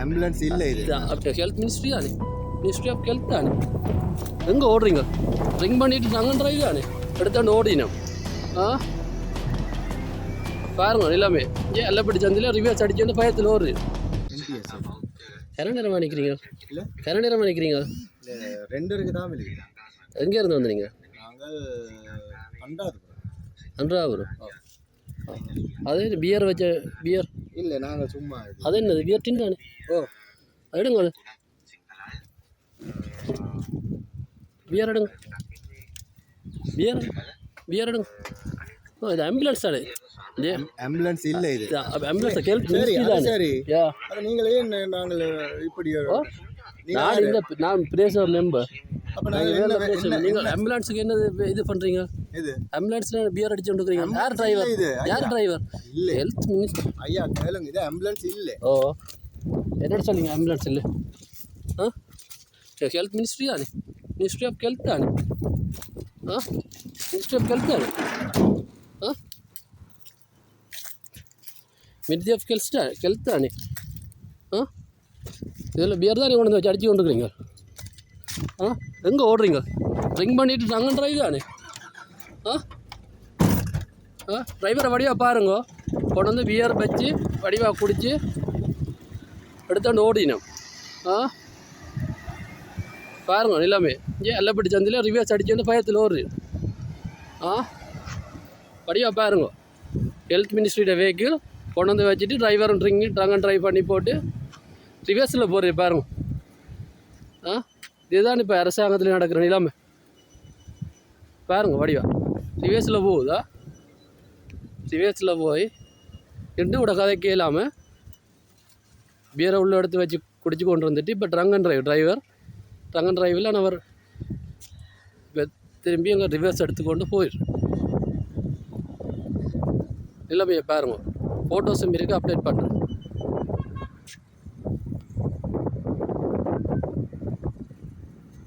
இல்லை இது அப்படி ஹெல்த் மினிஸ்ட்ரி தானே மினிஸ்ட்ரி ஆஃப் ஹெல்த் தானே எங்கே ஓடுறீங்க ரிங் பண்ணிட்டு டிரைவ் தானே எடுத்தாண்டு ஓடினோம் ஆ பாருங்க எல்லாமே ஏன் எல்லப்படி சந்தில் ரிவர்ஸ் அடிச்சு பயத்தில் ஓடுது கரை நேரமாக நிற்கிறீங்க இல்லை கரை நேரமாக நிற்கிறீங்க இல்லை ரெண்டு இருக்கு தான் வெளியே எங்கே இருந்து வந்தீங்க நாங்கள் அது பியர் வச்ச பியர் இல்லை நாங்கள் சும்மா அது என்னது? பியர் டின் தானே? ஓ. எடுங்க அது பியர் எடுங்க. பியர் பியர் எடுங்க. ஓ இது ஆம்புலன்ஸ் தானே ஆம்புலன்ஸ் இல்லை இது. ஆம்புலன்ஸ் ஹெல்ப் சரி சரி. அது நீங்களே நாங்கள் இப்படி நான் இந்த நான் பிரேச மெம்பர் அப்போ நாங்கள் என்ன என்ன நீங்கள் ஆம்புலன்ஸுக்கு என்ன இது பண்ணுறீங்க இது ஆம்புலன்ஸில் பியர் அடிச்சு கொண்டுக்கிறீங்க யார் டிரைவர் யார் டிரைவர் இல்லை. ஹெல்த் மினிஸ்டர் ஐயா கேளுங்க. இது ஆம்புலன்ஸ் இல்லை. ஓ. என்னோட சொல்லுங்க ஆம்புலன்ஸ் இல்லை. ஆ? ஹெல்த் மினிஸ்ட்ரி தானே மினிஸ்ட்ரி ஆஃப் ஹெல்த் தானே ஆ? மினிஸ்ட்ரி ஆஃப் ஹெல்த் தானே ஆ? மினிஸ்ட்ரி ஆஃப் ஹெல்த் ஹெல்த் தானே ஆ? இதில் பியர் தானே கொண்டு வந்து வச்சு அடிச்சு கொண்டுக்கிறீங்க ஆ? எங்கே ஓடுறீங்க? ட்ரிங்க் பண்ணிட்டு நாங்கள் ட்ரைவ் தானே ஆ? ஆ டிரைவரை வடிவாக பாருங்க. கொண்டு வந்து பியர் வச்சு வடிவாக குடித்து எடுத்தாண்டு ஓடினோம் ஆ? பாருங்க எல்லாமே. ஏன் எல்லப்பட்டி சந்தில் ரிவர்ஸ் அடிச்சு பயத்தில் ஓடுது. ஆ? வடிவாக பாருங்க. ஹெல்த் மினிஸ்ட்ரியோட வெஹிக்கிள் கொண்டு வந்து வச்சுட்டு டிரைவரும் ட்ரிங் ட்ரங்க் ட்ரைவ் பண்ணி போட்டு ரிவர்ஸில் போகிறது பாருங்க. ஆ? இதுதான் இப்போ அரசாங்கத்தில் நடக்கிற நிலைமை. பாருங்க வடிவா சிவேஸில் போகுதா? சிவேஸில் போய் ரெண்டு கூட கதை கேளாமல் பீரை உள்ள எடுத்து வச்சு குடிச்சு கொண்டு வந்துட்டு இப்போ drunk and drive driver drunk and டிரைவில் அவர் இப்போ திரும்பி அங்கே ரிவர்ஸ் எடுத்துக்கொண்டு போயிடு நிலைமையை பாருங்க. ஃபோட்டோஸும் இருக்குது அப்டேட் பண்ணுறேன்